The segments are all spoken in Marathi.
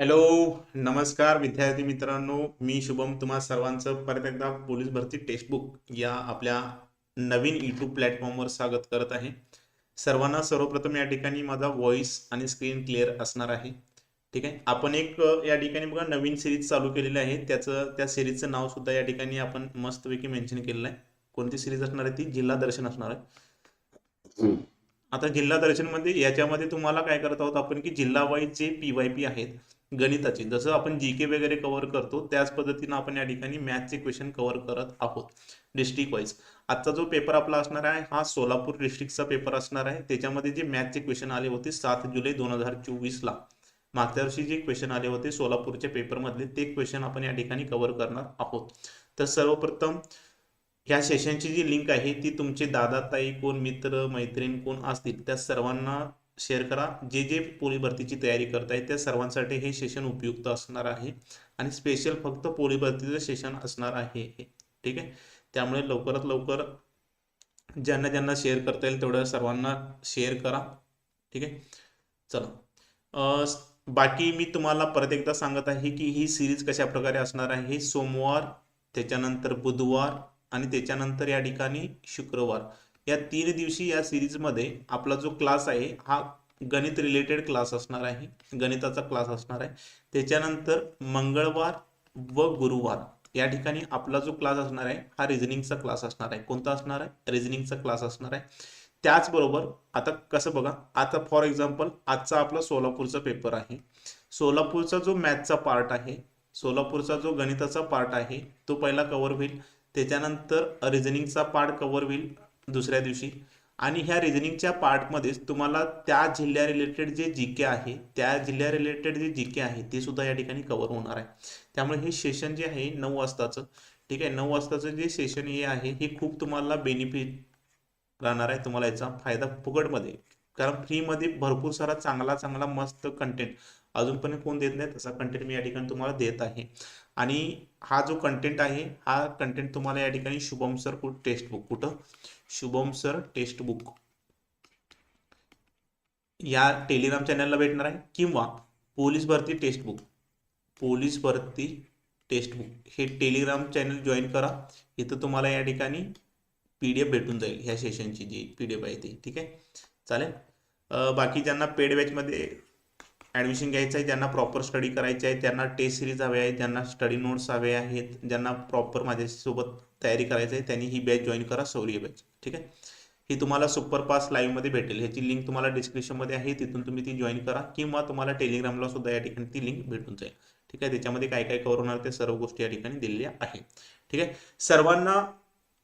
हॅलो नमस्कार विद्यार्थी मित्रांनो. मी शुभम तुम्हा सर्वांचं परत एकदा पोलीस भरती टेक्स्टबुक या आपल्या नवीन यूट्यूब प्लॅटफॉर्मवर स्वागत करत आहे. सर्वांना सर्वप्रथम या ठिकाणी माझा व्हॉइस आणि स्क्रीन क्लिअर असणार आहे. ठीक आहे? आपण एक या ठिकाणी बघा नवीन सिरीज चालू केलेली आहे. त्याचं त्या सिरीजचं नाव सुद्धा या ठिकाणी आपण मस्तपैकी मेन्शन केलेलं आहे. कोणती सिरीज असणार आहे ती? जिल्हा दर्शन असणार आहे. आता जिल्हा दर्शनमध्ये याच्यामध्ये तुम्हाला काय करत आहोत आपण की जिल्हा wise J P Y P आहेत गणिताची. जसं आपण जी के वगैरे कव्हर करतो त्याच पद्धतीनं आपण या ठिकाणी मॅथचे क्वेश्चन कव्हर करत आहोत डिस्ट्रिक्ट वाईज आजचा जो पेपर आपला असणार आहे हा सोलापूर डिस्ट्रिक्टचा पेपर असणार आहे. त्याच्यामध्ये जे मॅथचे क्वेश्चन आले होते सात जुलै दोन हजार चोवीसला. मागच्या वर्षी जे क्वेश्चन आले होते सोलापूरच्या पेपरमधले ते क्वेश्चन आपण या ठिकाणी कव्हर करणार आहोत. तर सर्वप्रथम ह्या सेशनची जी लिंक आहे ती तुमचे दादा ताई कोण मित्र मैत्रीण कोण असतील त्या सर्वांना शेअर करा. जे जे पोलीस भरतीची तयारी करतायत त्या सर्वांसाठी हे सेशन उपयुक्त असणार आहे. आणि स्पेशल फक्त पोलीस भरतीचं सेशन असणार आहे ठीक आहे? त्यामुळे लवकरात लवकर ज्यांना ज्यांना शेअर करता येईल तेवढ्या सर्वांना शेअर करा. ठीक आहे? चला. बाकी मी तुम्हाला परत एकदा सांगत आहे की ही सिरीज कशा प्रकारे असणार आहे? सोमवार त्याच्यानंतर बुधवार आणि त्याच्यानंतर या ठिकाणी शुक्रवार. या तीन दिवशी या सिरीजमध्ये आपला जो क्लास आहे हा गणित रिलेटेड क्लास असणार आहे गणिताचा क्लास असणार आहे. त्याच्यानंतर मंगळवार व गुरुवार या ठिकाणी आपला जो क्लास असणार आहे हा रिझनिंगचा क्लास असणार आहे. कोणता असणार आहे? रिझनिंगचा क्लास असणार आहे. त्याचबरोबर आता कसं बघा आता फॉर एक्झाम्पल आजचा आपला सोलापूरचा पेपर आहे. सोलापूरचा जो मॅथचा पार्ट आहे सोलापूरचा जो गणिताचा पार्ट आहे तो पहिला कव्हर होईल. त्याच्यानंतर रिझनिंगचा पार्ट कव्हर होईल. दुसऱ्या दिवशी. आणि ह्या रिझनिंगच्या पार्टमध्येच तुम्हाला त्या जिल्ह्या रिलेटेड जे जी के आहे त्या जिल्ह्या रिलेटेड जे जी के आहे ते सुद्धा या ठिकाणी कव्हर होणार आहे. त्यामुळे हे सेशन जे आहे नऊ वाजताचं ठीक आहे? नऊ वाजताचं जे सेशन हे आहे हे खूप तुम्हाला बेनिफिट राहणार आहे तुम्हाला याचा फायदा फुकटमध्ये. कारण फ्रीमध्ये भरपूर सारा चांगला चांगला मस्त कंटेंट अजून पण कोण देत नाही तसा कंटेंट मी या ठिकाणी तुम्हाला देत आहे. आणि हा जो कंटेंट आहे हा कंटेंट तुम्हाला या ठिकाणी शुभम सर कुठ टेक्स्ट बुक कुठं? शुभम सर टेक्स्ट बुक या टेलिग्राम चॅनलला भेटणार आहे किंवा पोलीस भरती टेक्स्ट बुक पोलीस भरती टेक्स्ट बुक हे टेलिग्राम चॅनल जॉईन करा. इथं तुम्हाला या ठिकाणी पी डी एफ भेटून जाईल. ह्या सेशनची जी पी डी एफ आहे ती. ठीक आहे? चालेल? बाकी ज्यांना पेड बॅचमध्ये ॲडमिशन घ्यायचं आहे ज्यांना प्रॉपर स्टडी करायची आहे त्यांना टेस्ट सिरीज हवे आहे ज्यांना स्टडी नोट्स हवे आहेत ज्यांना प्रॉपर माझ्यासोबत तयारी करायची आहे त्यांनी ही बॅच जॉईन करा सौर्य बॅच ठीक आहे? ही तुम्हाला सुपरपास लाईव्हमध्ये भेटेल. ह्याची लिंक तुम्हाला डिस्क्रिप्शनमध्ये आहे तिथून तुम्ही ती जॉईन करा किंवा तुम्हाला टेलिग्रामला सुद्धा या ठिकाणी ती लिंक भेटून जाईल. ठीक आहे? त्याच्यामध्ये काय काय कव्हर होणार ते सर्व गोष्टी या ठिकाणी दिलेल्या आहे ठीक आहे? सर्वांना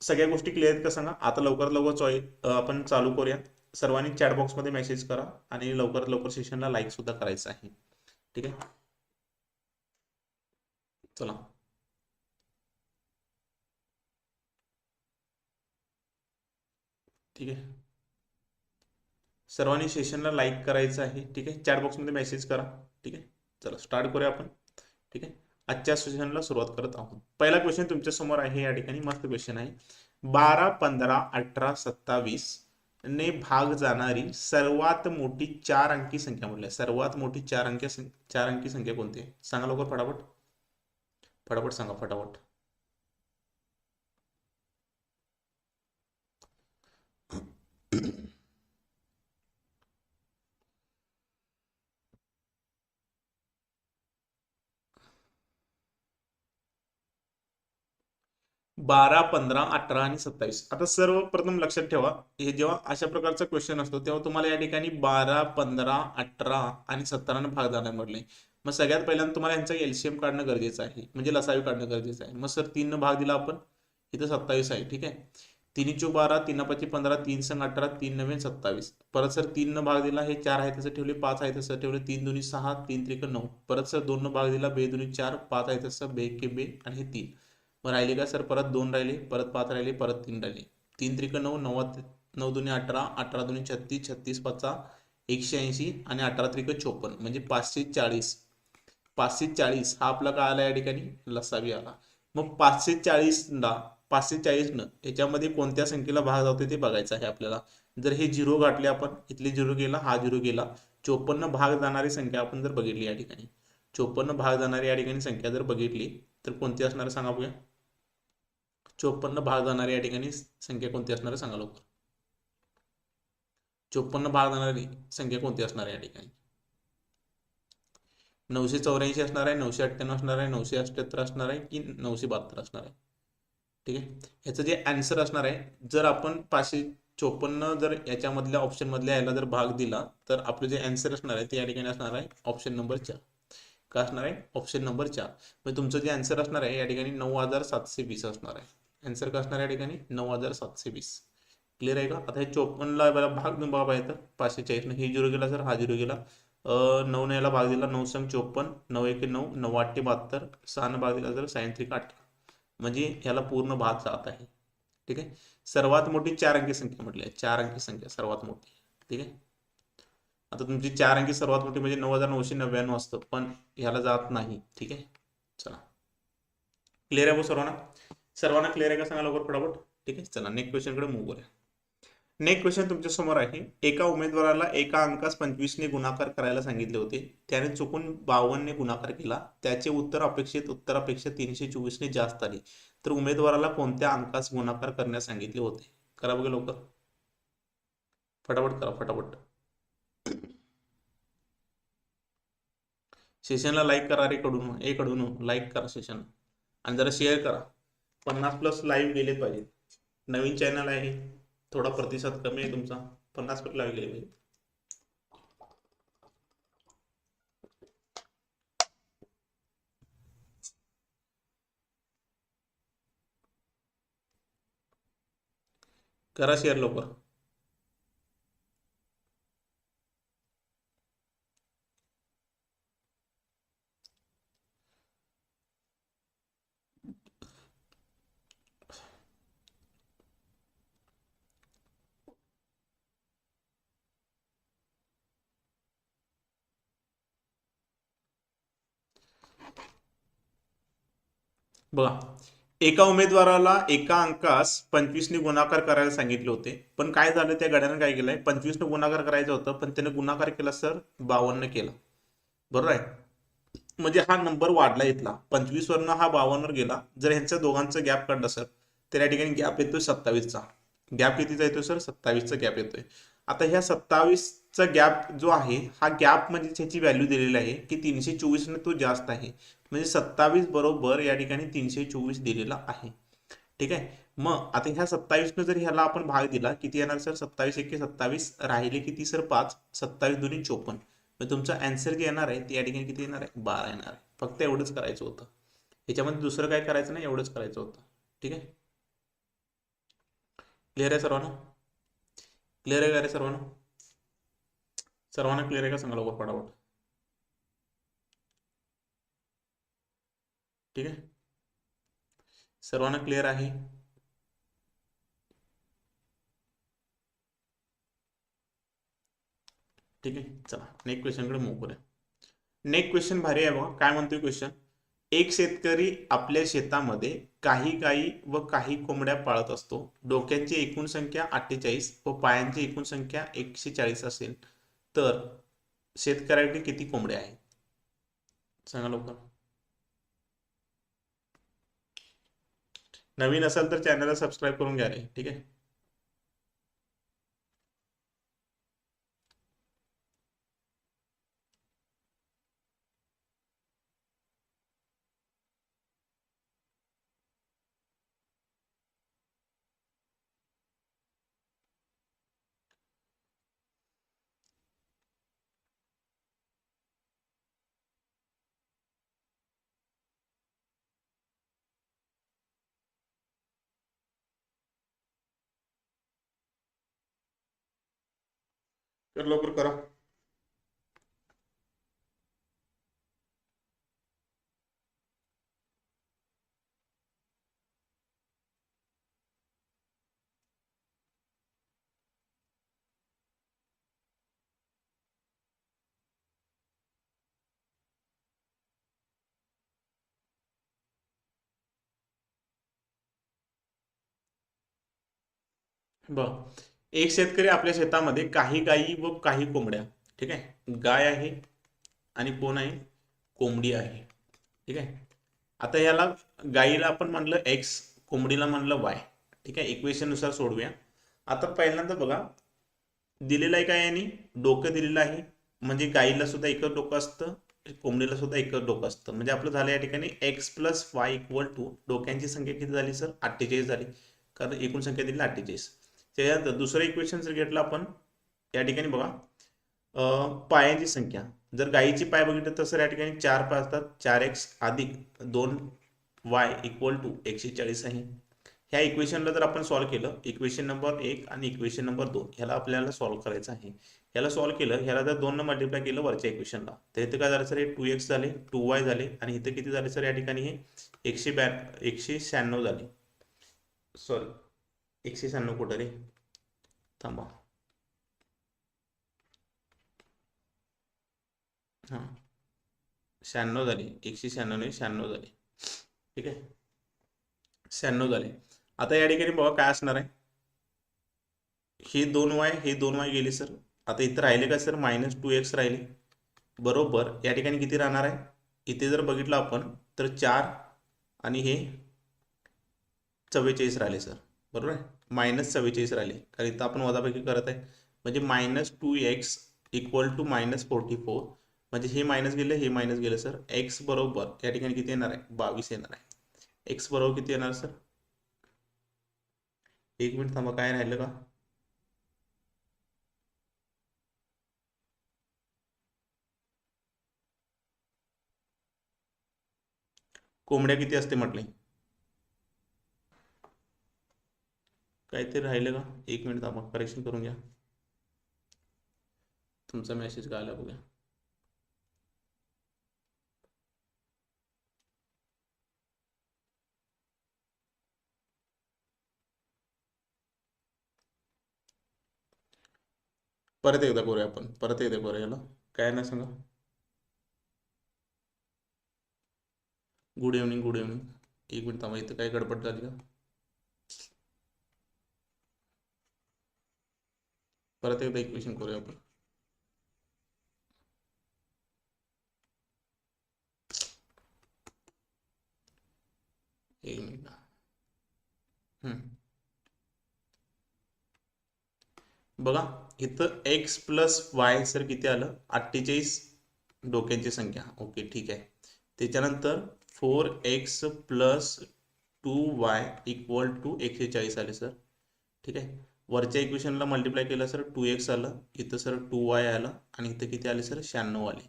सगळ्या गोष्टी क्लिअर आहेत का सांगा? आता लवकरात लवकर चॉई आपण चालू करूया सर्वांनी चॅट बॉक्समध्ये मेसेज करा आणि लवकरात लवकर सेशनला लाईक सुद्धा करायचं आहे. ठीक आहे? चला. ठीक आहे? सर्वांनी सेशनला लाईक करायचं आहे. ठीक आहे? चॅट बॉक्समध्ये मेसेज करा. ठीक आहे? चला स्टार्ट करूया आपण. ठीक आहे? आजच्या सेशनला सुरुवात करत आहोत. पहिला क्वेश्चन तुमच्यासमोर आहे या ठिकाणी. मस्त क्वेश्चन आहे. बारा पंधरा अठरा सत्तावीस ने भाग जाणारी सर्वात मोठी चार अंकी संख्या म्हटली आहे. सर्वात मोठी चार अंकी चार अंकी संख्या कोणती आहे? सांगा लवकर फटाफट. फटाफट सांगा फटाफट. बारा पंधरा अठरा आणि सत्तावीस. आता सर्वप्रथम लक्षात ठेवा हे जेव्हा अशा प्रकारचा क्वेश्चन असतो तेव्हा तुम्हाला या ठिकाणी बारा पंधरा अठरा आणि सत्तरानं भाग जाणार म्हटले. मग सगळ्यात पहिल्यांदा तुम्हाला यांचा एलसीएम काढणं गरजेचं आहे. म्हणजे लसावी काढणं गरजेचं आहे. मग सर तीननं भाग दिला आपण. इथं सत्तावीस आहे ठीक आहे? तिन्ही चो बारा तीन पाची पंधरा तीन संग अठरा तीन नवीन सत्तावीस. परत सर तीननं भाग दिला हे चार आहे तसं ठेवले पाच आहे तसं ठेवले तीन दोन्ही सहा तीन त्रिक नऊ. परत सर दोननं भाग दिला बे दोन्ही चार पाच आहे तसं बे के बे आणि हे तीन. मग राहिले का सर? परत दोन राहिले परत पाच राहिले परत तीन राहिले. तीन त्रिक नऊ नव्वा नऊ दोन्ही अठरा अठरा दोन्ही छत्तीस छत्तीस पाचा एकशे ऐंशी आणि अठरा त्रिक चोपन्न म्हणजे पाचशे चाळीस. पाचशे चाळीस हा आपला काय आला या ठिकाणी? लसावी आला. मग पाचशे चाळीसला पाचशे चाळीसनं याच्यामध्ये कोणत्या संख्येला भाग जातोय ते बघायचं आहे आपल्याला. जर हे झिरो गाठले आपण इथले झिरो गेला हा झिरो गेला चोपन्न भाग जाणारी संख्या आपण जर बघितली या ठिकाणी. चोपन्न भाग जाणारी या ठिकाणी संख्या जर बघितली तर कोणती असणार सांगा बघूया. चोपन्न भाग जाणारी या ठिकाणी संख्या कोणती असणार आहे? सांगा लवकर. चोपन्न भाग जाणारी संख्या कोणती असणार आहे या ठिकाणी? नऊशे चौऱ्याऐंशी असणार आहे नऊशे अठ्ठ्याण्णव असणार आहे नऊशे अठ्ठ्याहत्तर असणार आहे की नऊशे बहात्तर असणार आहे? ठीक आहे? ह्याचं जे आन्सर असणार आहे जर आपण पाचशे चोपन्न जर याच्यामधल्या ऑप्शन मधल्या याला जर भाग दिला तर आपलं जे आन्सर असणार आहे ते या ठिकाणी असणार आहे ऑप्शन नंबर चार. काय असणार आहे? ऑप्शन नंबर चार. म्हणजे तुमचं जे आन्सर असणार आहे या ठिकाणी नऊ हजार सातशे वीस असणार आहे. आन्सर का असणार या ठिकाणी? नऊ हजार सातशे वीस. क्लिअर आहे का? आता हे चोपन्नला भाग देऊन बघा पाहिजे तर पाचशे चाळीस. हे झिरो गेला सर हा झिरो गेला. नऊ याला भाग दिला नऊ संग चोपन्न नऊ एक नऊ नऊ आठशे बहात्तर. सहानं भाग दिला तर सायन आठ. म्हणजे ह्याला पूर्ण भाग जात आहे. ठीक आहे? सर्वात मोठी चार अंकी संख्या म्हटली आहे. चार अंकी संख्या सर्वात मोठी. ठीक आहे? आता तुमची चार अंकी सर्वात मोठी म्हणजे नऊ हजार नऊशे नव्याण्णव असतं. पण ह्याला जात नाही. ठीक आहे? चला. क्लिअर आहे सर्वांना? सर्वांना क्लिअर आहे का सांगा लवकर फटाफट? ठीक आहे चला नेक्स्ट क्वेश्चनकडे मूव करूया. नेक्स्ट क्वेश्चन तुमच्यासमोर आहे. एका उमेदवाराला एका अंकास पंचवीसने गुणाकार करायला सांगितले होते. त्याने चुकून बावन्नने गुणाकार केला. त्याचे उत्तर अपेक्षित उत्तरापेक्षा तीनशे चोवीसने जास्त आले. तर उमेदवाराला कोणत्या अंकास गुणाकार करण्यास सांगितले होते? करा बघा लवकर. फटाफट करा फटाफट. सेशनला लाईक करा रे कडून ए कडून लाईक करा सेशन आणि जरा शेअर करा. पन्नास प्लस लाईव्ह गेलेत पाहिजे. नवीन चॅनल आहे. थोडा प्रतिसाद कमी आहे तुमचा. पन्नास प्लस लाईव्ह गेले पाहिजे. करा शेअर लवकर. बघा एका उमेदवाराला एका अंकास पंचवीसने गुणाकार करायला सांगितले होते. पण काय झालं त्या गड्यानं काय केलंय? पंचवीसने गुणाकार करायचं होतं पण त्याने गुणाकार केला सर बावन्न केला. बरोबर आहे? म्हणजे हा नंबर वाढला इथला. पंचवीस वरनं हा बावन्नवर गेला. जर ह्यांच्या दोघांचा गॅप काढला सर तर या ठिकाणी गॅप येतोय सत्तावीसचा. गॅप कितीचा येतोय सर? सत्तावीसचा गॅप येतोय. आता ह्या सत्तावीसचा गॅप जो आहे हा गॅप म्हणजे त्याची व्हॅल्यू दिलेली आहे की तीनशे चोवीसने तो जास्त आहे. म्हणजे सत्तावीस बरोबर या ठिकाणी तीनशे चोवीस दिलेला आहे. ठीक आहे? मग आता ह्या सत्तावीसनं जर ह्याला आपण भाग दिला किती येणार सर? सत्तावीस एके सत्तावीस राहिले किती सर? पाच. सत्तावीस दोन्ही चोपन्न. मग तुमचा अँसर जे येणार आहे? ते या ठिकाणी किती येणार आहे? बारा येणार आहे. फक्त एवढंच करायचं होतं. ह्याच्यामध्ये दुसरं काय करायचं नाही? एवढंच करायचं होतं. ठीक आहे? क्लिअर आहे सर्वांना? क्लिअर आहे का रे सर्वांना? सर्वांना क्लिअर आहे का सांगा लवकर पडावट ठीक आहे? सर्वांना क्लिअर आहे? ठीक आहे चला. नेक्स्ट क्वेश्चनकडे मूव करूया. नेक्स्ट क्वेश्चन भारी आहे बघा. काय म्हणतोय क्वेश्चन एक शेतकरी आपल्या शेतामध्ये काही गायी व काही कोंबड्या पाळत असतो. डोक्यांची एकूण संख्या अठ्ठेचाळीस व पायांची एकूण संख्या एकशे चाळीस असेल. तर शेतकऱ्याकडे किती कोंबड्या आहेत? सांगा लवकर. नवीन असाल तर चॅनलला सबस्क्राईब करून घ्या रे ठीक आहे? तर लवकर करा. बरं. एक शेतकरी आपल्या शेतामध्ये काही गायी व काही कोंबड्या ठीक आहे? गाय आहे आणि कोण आहे? कोंबडी आहे ठीक आहे? आता याला गाईला आपण म्हणलं एक्स कोंबडीला म्हणलं वाय ठीक आहे? इक्वेशननुसार सोडूया. आता पहिल्यांदा बघा दिलेलं आहे काय यांनी? डोकं दिलेलं आहे. म्हणजे गायीला सुद्धा एकच डोकं असतं कोंबडीला सुद्धा एकच डोकं असतं. म्हणजे आपलं झालं या ठिकाणी X plus Y equal to डोक्यांची संख्या किती झाली सर? अठ्ठेचाळीस झाली. कारण एकूण संख्या दिली अठ्ठेचाळीस. त्याच्यानंतर दुसरं इक्वेशन जर घेतलं आपण या ठिकाणी बघा. पायांची संख्या. जर गाईची पाय बघितलं तर सर या ठिकाणी चार पाय असतात. चार एक्स अधिक दोन वाय इक्वल टू एकशे चाळीस आहे. ह्या इक्वेशनला जर आपण सॉल्व्ह केलं इक्वेशन नंबर एक आणि इक्वेशन नंबर दोन ह्याला आपल्याला सॉल्व्ह करायचं आहे. ह्याला सॉल्व्ह केलं ह्याला जर दोन मल्टिप्लाय केलं वरच्या इक्वेशनला तर इथं काय झालं सर हे टू एक्स झाले टू वाय झाले आणि इथं किती झाले सर या ठिकाणी हे एकशे ब्या एकशे शहाण्णव झाले. सॉरी एकशे शहाण्णव कुठं रे थांबा हां शहाण्णव झाले एकशे शहाण्णव नाही शहाण्णव झाले ठीक आहे शहाण्णव झाले आता या ठिकाणी बघा काय असणार आहे हे दोन वाय हे दोन वाय गेले सर आता इथं राहिले का सर मायनस टू एक्स राहिले बरोबर या ठिकाणी किती राहणार आहे इथे जर बघितलं आपण तर चार आणि हे चव्वेचाळीस राहिले सर बरोबर आहे? मायनस चव्वेचाळीस राहिले. कारण इथं आपण वजापैकी करत आहे. म्हणजे minus two X equal to minus forty four. म्हणजे हे मायनस गेलं हे मायनस गेलं सर. एक्स बरोबर या ठिकाणी किती येणार आहे? बावीस येणार आहे. एक्स बरोबर किती येणार सर? एक मिनिट थांबा काय राहिलं का? कोंबड्या किती असते म्हटले? काहीतरी राहिलं का? एक मिनिट आपण करेक्शन करून घ्या. तुमचा मेसेज काय आला बघूया. परत एकदा करूया आपण. परत एकदा करूया याला. काय नाही सांगा? गुड इव्हनिंग गुड इव्हनिंग एक मिनिट थांबा इथं काय गडबड झाली का? परत एकदा इक्वेशन करूया आपण. एक मिनिट. बघा इथं एक्स प्लस वाय सर किती आलं अठ्ठेचाळीस डोक्यांची संख्या. ओके ठीक आहे. त्याच्यानंतर four X plus two Y equal to एकशे चाळीस आले सर ठीक आहे? वरच्या इक्वेशनला मल्टिप्लाय केलं सर टू एक्स आलं इथं सर टू वाय आलं आणि इथं किती आले सर शहाण्णव आले.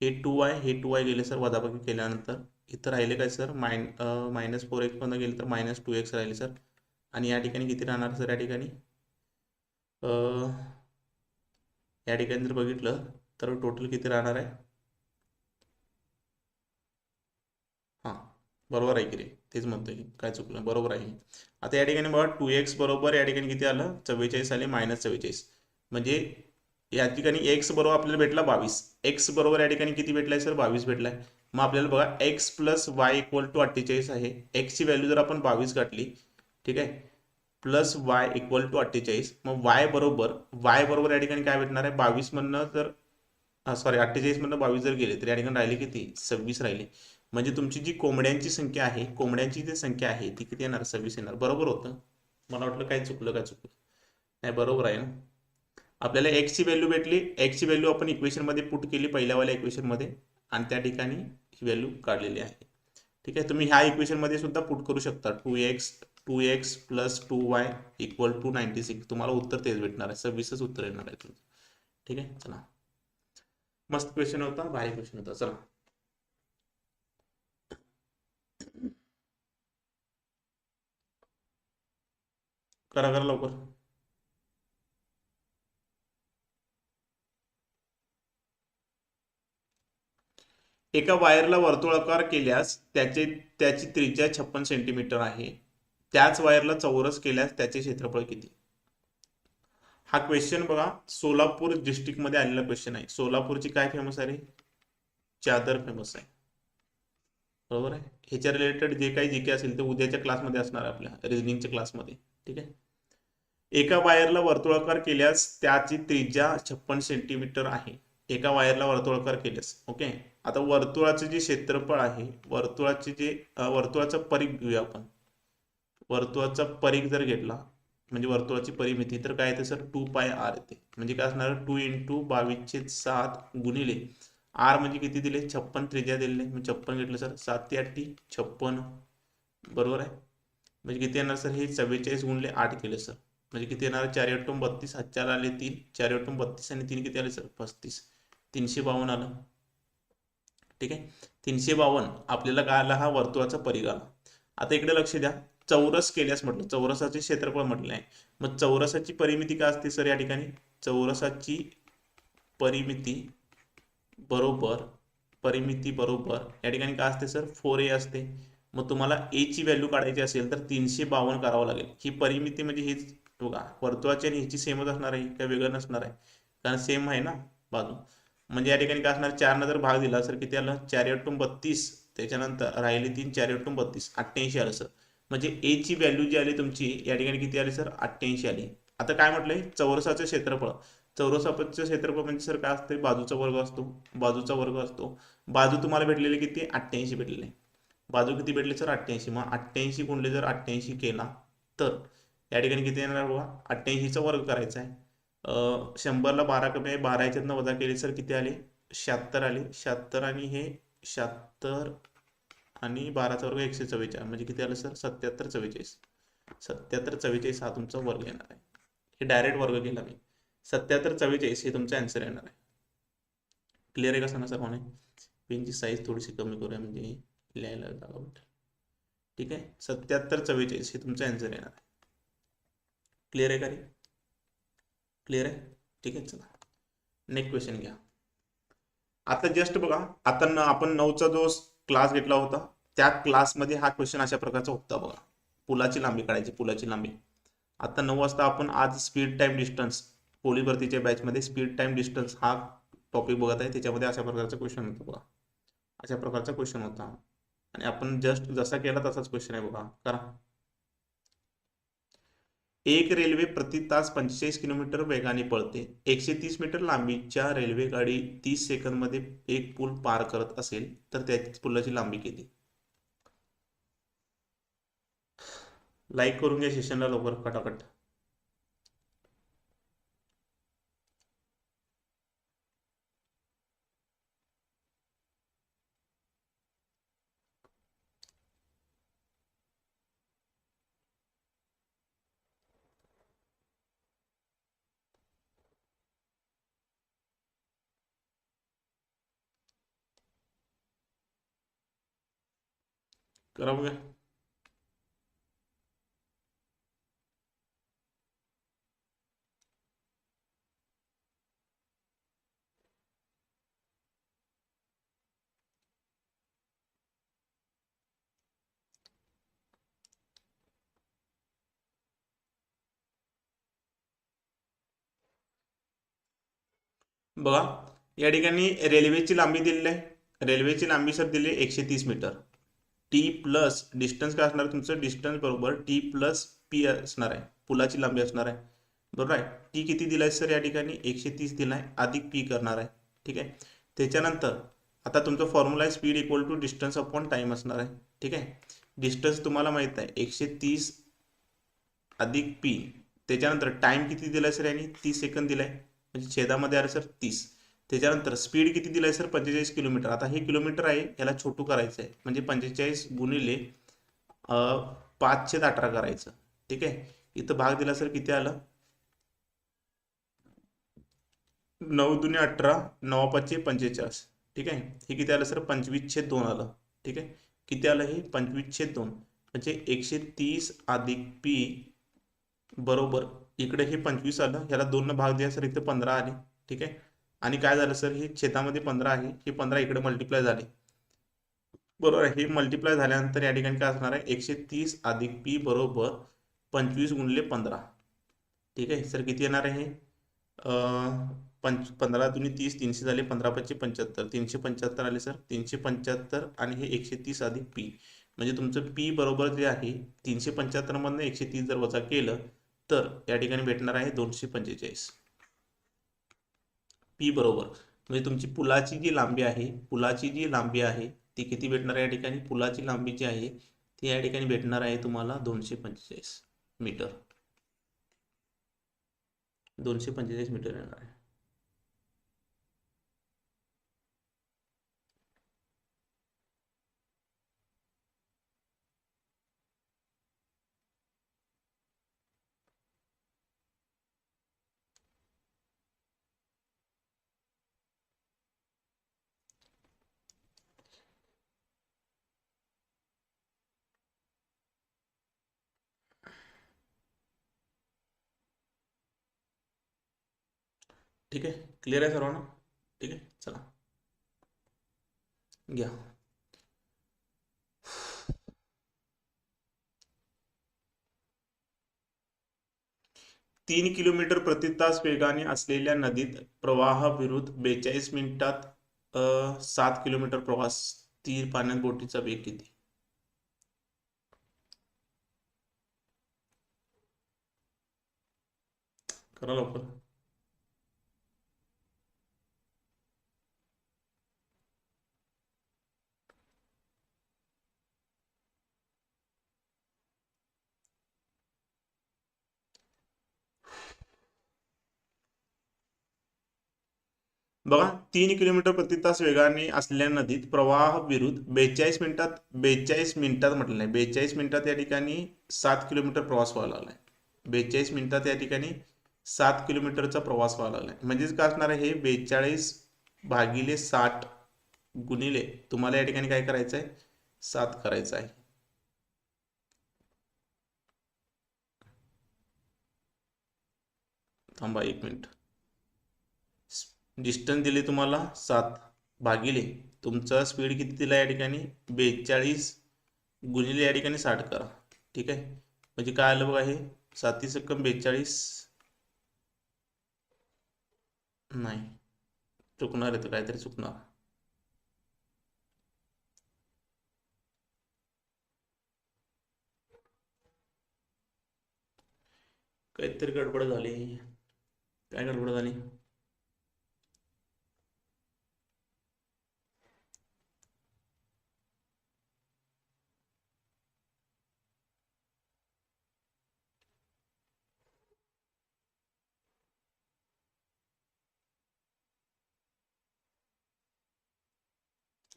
हे टू वाय हे टू वाय गेले सर वजाबाकी केल्यानंतर इथं राहिले काय सर मायन मायनस फोर एक्स गेले तर मायनस टू एक्स राहिले सर आणि या ठिकाणी किती राहणार सर या ठिकाणी? या ठिकाणी जर बघितलं तर टोटल किती राहणार आहे? हां बरोबर आहे की रे तेच म्हणतोय काय चुकलं बरोबर आहे. आता या ठिकाणी बघा टू एक्स बरोबर या ठिकाणी किती आलं? चव्वेचाळीस आले मायनस चव्वेचाळीस. म्हणजे या ठिकाणी एक्स बरोबर आपल्याला भेटला बावीस. एक्स बरोबर या ठिकाणी किती भेटलाय सर? बावीस भेटलाय. मग आपल्याला बघा X plus Y equal to अठ्ठेचाळीस आहे. एक्सची व्हॅल्यू जर आपण बावीस घातली ठीक आहे? प्लस वाय इक्वल टू अठ्ठेचाळीस. मग वाय बरोबर वाय बरोबर या ठिकाणी काय भेटणार आहे? बावीस मधनं जर सॉरी अठ्ठेचाळीसमधनं बावीस जर गेले तर या ठिकाणी राहिले किती? सव्वीस राहिले. म्हणजे तुमची जी कोंबड्यांची संख्या आहे कोंबड्यांची जी संख्या आहे ती किती येणार? सव्वीस येणार. बरोबर होतं? मला वाटलं काय चुकलं काय चुकलं? नाही बरोबर आहे ना? आपल्याला एक्सची व्हॅल्यू भेटली. एक्सची व्हॅल्यू आपण इक्वेशनमध्ये पुट केली पहिल्यावाल्या इक्वेशनमध्ये आणि त्या ठिकाणी ही व्हॅल्यू काढलेली आहे. ठीक आहे? तुम्ही ह्या इक्वेशनमध्ये सुद्धा पुट करू शकता. Two X two X plus two Y equal to ninety six तुम्हाला उत्तर तेच भेटणार आहे. सव्वीसच उत्तर येणार आहे तुमचं. ठीक आहे? चला. मस्त क्वेश्चन होता. भारी क्वेश्चन होता. चला. करा करा लवकर. एका वायरला वर्तुळाकार केल्यास त्याचे त्याची त्रिज्या छप्पन सेंटीमीटर आहे. त्याच वायरला चौरस केल्यास त्याचे क्षेत्रफळ किती? हा क्वेश्चन बघा सोलापूर डिस्ट्रिक्टमध्ये आलेला क्वेश्चन आहे. सोलापूरची काय फेमस आहे रे? चादर फेमस आहे. बरोबर आहे? ह्याच्या रिलेटेड जे काही जी के असेल ते उद्याच्या क्लासमध्ये असणार आहे आपल्या रिझनिंगच्या क्लासमध्ये ठीक आहे? एका वायरला वर्तुळाकार केल्यास त्याची त्रिज्या छप्पन सेंटीमीटर आहे. एका वायरला वर्तुळाकार केल्यास ओके आता वर्तुळाचे जे क्षेत्रफळ आहे वर्तुळाचे जे वर्तुळाचा परीघ घेऊया आपण. वर्तुळाचा परीघ जर घेतला म्हणजे वर्तुळाची परिमिती तर काय येते सर? टू पाय आर येते. म्हणजे काय असणार? टू इंटू बावीसशे सात गुणिले आर म्हणजे किती दिले? छप्पन त्रिज्या दिलेले. मग छप्पन घेतलं सर सात ते अठ्ठी छप्पन. बरोबर आहे? म्हणजे किती येणार सर? हे चव्वेचाळीस गुणले आठ केले सर. म्हणजे किती येणार? चार अट्टून बत्तीस. हजार चार आले तीन. चार अट्टून बत्तीस आणि तीन किती आले सर? पस्तीस. तीनशे बावन्न आलं. ठीक आहे? तीनशे बावन्न. आपल्याला काय आला हा वर्तुळाचा परिघ आला आता इकडे लक्ष द्या. चौरस केल्यास म्हटलं. चौरसाचे क्षेत्रफळ म्हटलं आहे. मग चौरसाची परिमिती काय असते सर या ठिकाणी? चौरसाची परिमिती बरोबर परिमिती बरोबर या ठिकाणी काय असते सर? फोर ए असते. मग तुम्हाला ए ची व्हॅल्यू काढायची असेल तर तीनशे बावन्न करावं लागेल. ही परिमिती म्हणजे हीच बघा वर्तुळाची आणि ह्याची सेमच असणार आहे काय वेगळं नसणार आहे. कारण सेम आहे ना बाजू. म्हणजे या ठिकाणी काय असणार? चारनं जर भाग दिला सर किती आलं? चार अट्टून बत्तीस. त्याच्यानंतर राहिले तीन चार अट्टून बत्तीस. अठ्ठ्याऐंशी आलं सर. म्हणजे ए ची व्हॅल्यू जी आली तुमची या ठिकाणी किती आली सर? अठ्ठ्याऐंशी आली. आता काय म्हटलंय चौरसाचं क्षेत्रफळ. चौरसाचं क्षेत्रफळ म्हणजे सर काय असतं? बाजूचा वर्ग असतो. बाजूचा वर्ग असतो. बाजू तुम्हाला भेटलेले किती? अठ्ठ्याऐंशी भेटलेले बाजू किती भेटले सर? अठ्ठ्याऐंशी. मग अठ्ठ्याऐंशी गुणले जर अठ्ठ्याऐंशी केला तर? या ठिकाणी किती येणार बघा? अठ्ठ्याऐंशीचा वर्ग करायचा आहे. शंभरला बारा कमी आहे. बारा याच्यातनं वजा केले सर किती आले? शहात्तर आले. शहात्तर आणि हे शहात्तर आणि बाराचा वर्ग एकशे चव्वेचाळीस. म्हणजे किती आलं सर? सत्याहत्तर चव्वेचाळीस. सत्याहत्तर चव्वेचाळीस हा तुमचा वर्ग येणार आहे. हे डायरेक्ट वर्ग केला मी. सत्याहत्तर चव्वेचाळीस हे तुमचा आन्सर येणार आहे. क्लिअर आहे का सांगा सर म्हणे पेनची साईज थोडीशी कमी करूया. म्हणजे लिहायला जागा ठीक आहे? सत्याहत्तर चव्वेचाळीस हे तुमचा आन्सर येणार आहे. क्लिअर आहे का रे? क्लिअर आहे? ठीक आहे चला. नेक्स्ट क्वेश्चन घ्या. आता जस्ट बघा आता आपण नऊचा जो क्लास घेतला होता त्या क्लासमध्ये हा क्वेश्चन अशा प्रकारचा होता बघा. पुलाची लांबी काढायची पुलाची लांबी. आता नऊ वाजता आपण आज स्पीड टाइम डिस्टन्स पोलीस भरतीच्या बॅचमध्ये स्पीड टाइम डिस्टन्स हा टॉपिक बघत आहे. त्याच्यामध्ये अशा प्रकारचा क्वेश्चन होता बघा. अशा प्रकारचा क्वेश्चन होता. आणि आपण जस्ट जसा केला तसाच क्वेश्चन आहे बघा. करा. एक रेल्वे प्रति तास पंचेचाळीस किलोमीटर वेगाने पळते. एकशे तीस मीटर लांबीच्या रेल्वे गाडी तीस सेकंदमध्ये एक पूल पार करत असेल तर त्या पुलाची लांबी किती? लाईक करून घ्या सेशनला लवकर फटाफट. करा बघा. बघा या ठिकाणी रेल्वेची लांबी दिलेली आहे. रेल्वेची लांबी सर दिली एकशे तीस मीटर टी प्लस डिस्टन्स काय असणार तुमचं? डिस्टन्स बरोबर टी प्लस पी असणार आहे. पुलाची लांबी असणार आहे. बरोबर आहे? टी किती दिला आहे सर या ठिकाणी? एकशे तीस दिला आहे अधिक पी करणार आहे. ठीक आहे? त्याच्यानंतर आता तुमचं फॉर्म्युला आहे speed equal to distance upon time असणार आहे. ठीक आहे? डिस्टन्स तुम्हाला माहीत आहे. एकशे तीस अधिक पी त्याच्यानंतर टाइम किती दिला आहे सर यांनी? तीस सेकंद दिलाय. म्हणजे छेदामध्ये आलं सर तीस. त्याच्यानंतर स्पीड किती दिलं आहे सर पंचेचाळीस किलोमीटर. आता हे किलोमीटर आहे याला छोटू करायचं आहे म्हणजे पंचेचाळीस गुणिले पाचशे अठरा करायचं. ठीक आहे? इथं भाग दिला सर किती आलं? नऊ दुने अठरा नऊ पाचशे पंचेचाळीस. ठीक आहे? हे किती आलं सर पंचवीसशे दोन आलं. ठीक आहे? किती आलं हे? पंचवीसशे दोन. म्हणजे एकशे तीस अधिक पी बरोबर इकडे हे पंचवीस आलं. ह्याला दोन भाग द्या सर इथं पंधरा आले. ठीक आहे? आणि काय झालं सर हे छेदामध्ये पंधरा आहे हे पंधरा इकडे मल्टिप्लाय झाले. बरोबर आहे हे मल्टिप्लाय झाल्यानंतर या ठिकाणी काय असणार आहे एकशे तीस अधिक पी बरोबर पंचवीस गुणले पंधरा. ठीक आहे सर किती येणार आहे पंच पंधरा दुनी तीस तीनशे झाले पंधरा पाचशे पंच्याहत्तर. तीनशे पंच्याहत्तर आले सर तीनशे पंच्याहत्तर आणि हे एकशे तीस अधिक पी. म्हणजे तुमचं पी बरोबर जे आहे तीनशे पंच्याहत्तरमधनं एकशे तीस जर वजा केलं तर या ठिकाणी भेटणार आहे दोनशे पंचेचाळीस. पी बरोबर. म्हणजे तुमची पुलाची जी लांबी आहे पुलाची जी लांबी आहे ती किती भेटणार आहे या ठिकाणी? पुलाची लांबी जी आहे ती या ठिकाणी भेटणार आहे तुम्हाला दोनशे पंचेचाळीस मीटर. दोनशे पंचेचाळीस मीटर येणार आहे. ठीक आहे? क्लिअर आहे सर्वांना? ठीक आहे? चला. घ्या. तीन किलोमीटर प्रति तास वेगाने असलेल्या नदीत प्रवाहाविरुद्ध बेचाळीस मिनिटात सात किलोमीटर प्रवास स्थिर पाण्यात बोटीचा वेग किती? करा लवकर. बघा तीन किलोमीटर प्रति तास वेगाने असलेल्या नदीत प्रवाह विरुद्ध बेचाळीस मिनिटात बेचाळीस मिनिटात म्हटलं नाही बेचाळीस मिनिटात या ठिकाणी सात किलोमीटर प्रवास व्हायला आहे बेचाळीस मिनिटात या ठिकाणी सात किलोमीटरचा प्रवास व्हायला लागलाय. म्हणजेच काय असणार आहे? हे बेचाळीस भागिले साठ गुणिले तुम्हाला या ठिकाणी काय करायचं आहे सात करायचं आहे. थांबा एक मिनिट. डिस्टन्स दिले तुम्हाला सात भागिले. तुमचा स्पीड किती दिला या ठिकाणी? बेचाळीस गुणिले या ठिकाणी साठ करा. ठीक आहे? म्हणजे काय आलं बघा हे? साती सक्कम बेचाळीस. नाही. चुकणार आहे तर काहीतरी चुकणार. काहीतरी गडबड झाली. काय गडबड झाली?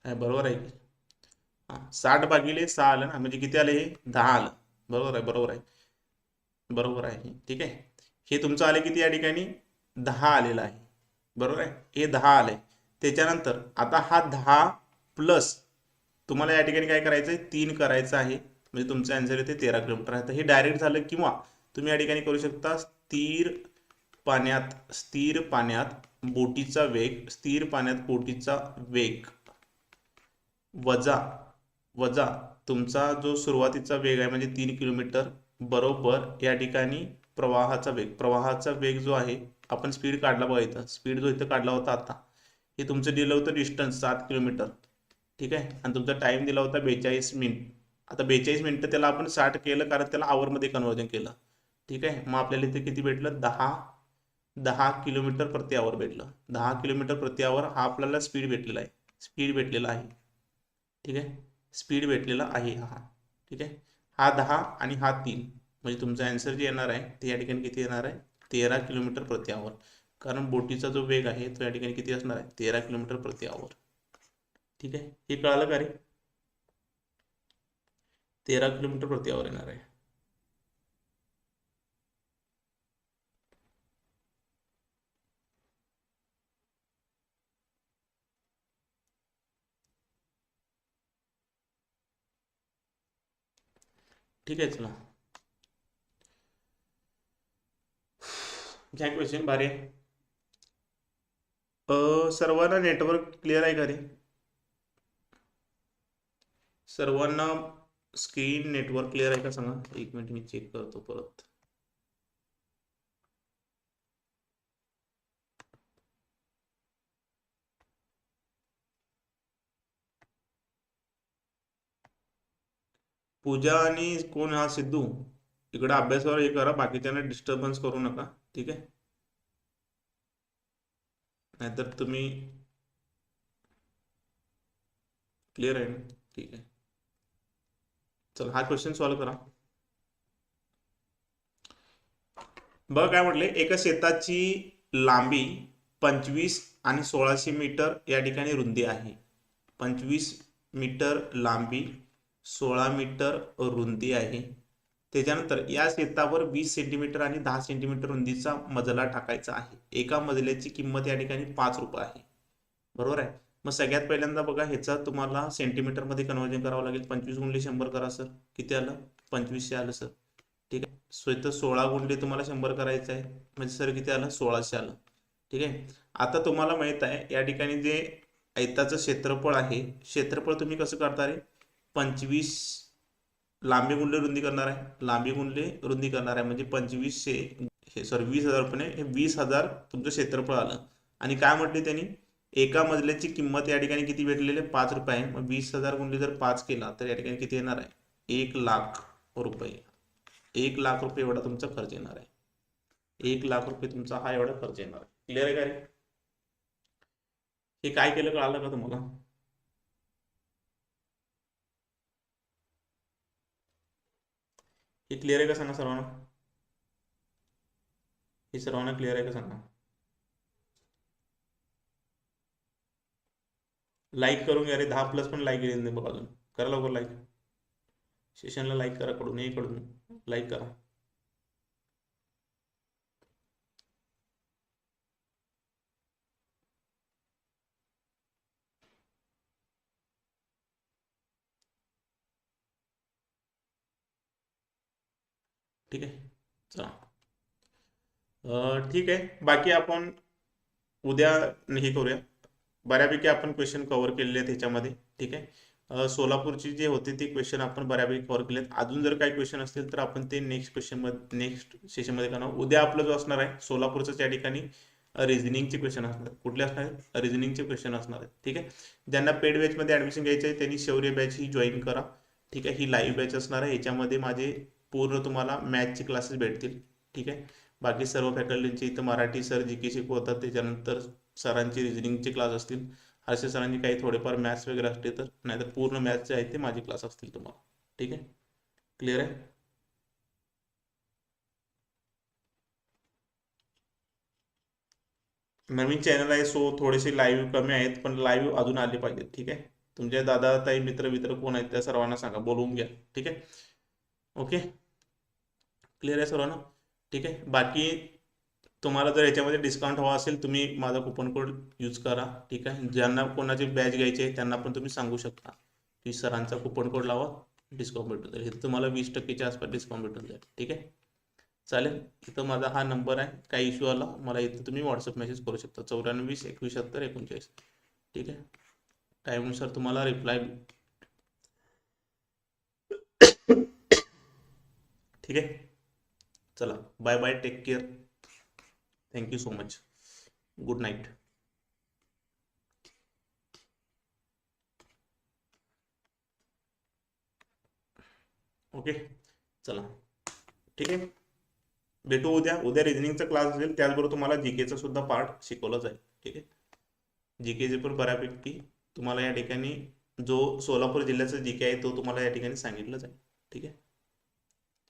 आहे बरोबर आहे की? हां साठ भागिले सहा आलं ना म्हणजे किती आले हे? दहा आलं. बरोबर आहे बरोबर आहे. बरोबर आहे. ठीक आहे? हे तुमचं आले किती या ठिकाणी? दहा आलेलं आहे. बरोबर आहे? हे दहा आले. त्याच्यानंतर आता हा दहा प्लस तुम्हाला या ठिकाणी काय करायचं आहे तीन करायचं आहे. म्हणजे तुमचं आन्सर येते तेरा किलोमीटर. आहे तर हे डायरेक्ट झालं किंवा तुम्ही या ठिकाणी करू शकता स्थिर पाण्यात स्थिर पाण्यात बोटीचा वेग स्थिर पाण्यात बोटीचा वेग. वजा वजा तुमचा जो सुरुवातीचा वेग आहे म्हणजे तीन किलोमीटर बरोबर या ठिकाणी प्रवाहाचा वेग प्रवाहाचा वेग जो आहे आपण स्पीड काढला बघा इथं. स्पीड जो इथं काढला होता आता हे तुमचं दिलं होतं डिस्टन्स सात किलोमीटर. ठीक आहे? आणि तुमचा टाईम दिला होता बेचाळीस मिनिट आता बेचाळीस मिनिटं त्याला आपण साठ केलं कारण त्याला आवरमध्ये कन्वर्जन केलं. ठीक आहे? मग आपल्याला इथे किती भेटलं? दहा दहा किलोमीटर प्रति आवर भेटलं. दहा किलोमीटर प्रति आवर हा आपल्याला स्पीड भेटलेला आहे. स्पीड भेटलेला आहे. ठीक आहे? स्पीड भेटलेला आहे हा. ठीक आहे? हा दहा आणि हा तीन. म्हणजे तुमचा आन्सर जे येणार आहे ते या ठिकाणी किती येणार आहे? तेरा किलोमीटर प्रति आवर कारण बोटीचा जो वेग आहे तो या ठिकाणी किती असणार आहे? तेरा किलोमीटर प्रति आवर ठीक आहे? हे कळालं का रे? तेरा किलोमीटर प्रति आवर येणार आहे. ठीक आहे चला. घ्या क्वेश्चन भारी आहे सर्वांना नेटवर्क क्लिअर आहे का रे? सर्वांना स्क्रीन नेटवर्क क्लिअर आहे का? सांगा. एक मिनिट मी चेक करतो परत. पूजा आणि कोण हा सिद्धू इकडे अभ्यासावर हे करा बाकीच्यांना डिस्टर्बन्स करू नका ठीक आहे? नाहीतर तुम्ही क्लिअर आहे ना? ठीक आहे. चला हा क्वेश्चन सॉल्व्ह करा. बघ काय म्हटले एका शेताची लांबी पंचवीस आणि सोळाशे मीटर या ठिकाणी रुंदी आहे. पंचवीस मीटर लांबी सोळा मीटर रुंदी आहे. त्याच्यानंतर या शेतावर वीस सेंटीमीटर आणि दहा सेंटीमीटर रुंदीचा मजला टाकायचा आहे. एका मजल्याची किंमत या ठिकाणी पाच रुपये आहे. बरोबर आहे? मग सगळ्यात पहिल्यांदा बघा ह्याचा तुम्हाला सेंटीमीटरमध्ये कन्वर्जन करावं लागेल. पंचवीस गुणले शंभर करा सर किती आलं? पंचवीसशे आलं सर ठीक आहे? सो इथं सोळा गुणले तुम्हाला शंभर करायचं आहे. म्हणजे सर किती आलं? सोळाशे आलं. ठीक आहे? आता तुम्हाला माहीत आहे या ठिकाणी जे ऐताचं क्षेत्रफळ आहे क्षेत्रफळ तुम्ही कसं करता रे? पंचवीस लांबी गुणले रुंदी करणार आहे. लांबी गुणले रुंदी करणार आहे. म्हणजे पंचवीसशे हे सॉरी वीस हजार रुपये हे वीस हजार तुमचं क्षेत्रफळ आलं. आणि काय म्हटले त्यांनी? एका मजल्याची किंमत या ठिकाणी किती भेटलेली? आहे पाच रुपये आहे. मग वीस हजार गुणले जर पाच केला तर या ठिकाणी किती येणार आहे? एक लाख रुपये. एक लाख रुपये एवढा तुमचा खर्च येणार आहे. एक लाख रुपये तुमचा हा एवढा खर्च येणार आहे. क्लिअर आहे का रे? हे काय केलं कळालं का तुम्हाला? हे क्लिअर आहे का सांगा सर्वांना? हे सर्वांना क्लिअर आहे का सांगा? लाईक करून घ्या रे दहा प्लस पण लाईक येईल नाही बघा अजून. करा लवकर लाईक सेशनला लाईक करा कडून हे कडून. लाईक करा. ठीक आहे? चला. ठीक आहे. बाकी आपण उद्या हे करूया. बऱ्यापैकी आपण क्वेश्चन कव्हर केलेले आहेत ह्याच्यामध्ये. ठीक आहे? सोलापूरची जे होते ते क्वेश्चन आपण बऱ्यापैकी कव्हर केले आहेत अजून जर काही क्वेश्चन असतील तर आपण ते नेक्स्ट क्वेश्चनमध्ये नेक्स्ट सेशनमध्ये करणार उद्या आपलं जो असणार आहे सोलापूरचं त्या ठिकाणी रिझनिंगचे क्वेश्चन असणार कुठले असणार आहेत? रिझनिंगचे क्वेश्चन असणार आहेत. ठीक आहे? ज्यांना पेड बॅचमध्ये ॲडमिशन घ्यायचं आहे त्यांनी शौर्य बॅच ही जॉईन करा. ठीक आहे? ही लाईव्ह बॅच असणार आहे. याच्यामध्ये माझे पूर्ण तुम्हाला मॅथचे क्लासेस भेटतील. ठीक आहे? बाकी सर्व फॅकल्टींचे इथं मराठी सर जी के शिकवतात त्याच्यानंतर सरांचे रिजनिंगचे क्लास असतील. असे सरांचे काही थोडेफार मॅथ्स वगैरे असते तर नाहीतर पूर्ण मॅथ्सचे आहेत ते माझे क्लास असतील तुम्हाला. ठीक आहे? क्लिअर आहे? नवीन चॅनल आहे सो थोडेसे लाईव्ह कमी आहेत पण लाईव्ह अजून आले पाहिजेत. ठीक आहे? तुमचे दादा ताई मित्र मित्र कोण आहेत त्या सर्वांना सांगा. बोलवून घ्या. ठीक आहे? ओके क्लिअर आहे सर्वांना? ठीक आहे. बाकी तुम्हाला जर याच्यामध्ये डिस्काउंट हवा असेल तुम्ही माझा कुपन कोड यूज करा. ठीक आहे. ज्यांना कोणाची बॅच घ्यायची आहे त्यांना पण तुम्ही सांगू शकता. की सरांचा कुपन कोड लावा डिस्काउंट भेटून जाईल. इथं तुम्हाला वीस टक्केच्या आसपास डिस्काउंट भेटून जाईल. ठीक आहे? चालेल. इथं माझा हा नंबर आहे. काही इश्यू आला मला इथं तुम्ही व्हॉट्सअप मेसेज करू शकता. चौऱ्याण्णव वीस एकवीस सत्तर एकोणचाळीस. ठीक आहे? टाईमनुसार तुम्हाला रिप्लाय ठीक आहे? चला bye bye take care thank you so much good night okay चला. ठीक आहे? भेटू उद्या. उद्या रिझनिंगचा क्लास असेल त्याचबरोबर तुम्हाला जी केचा सुद्धा पार्ट शिकवला जाईल. ठीक आहे? जी केचे पण बऱ्यापैकी तुम्हाला या ठिकाणी जो सोलापूर जिल्ह्याचा जी के आहे तो तुम्हाला या ठिकाणी सांगितलं जाईल. ठीक आहे?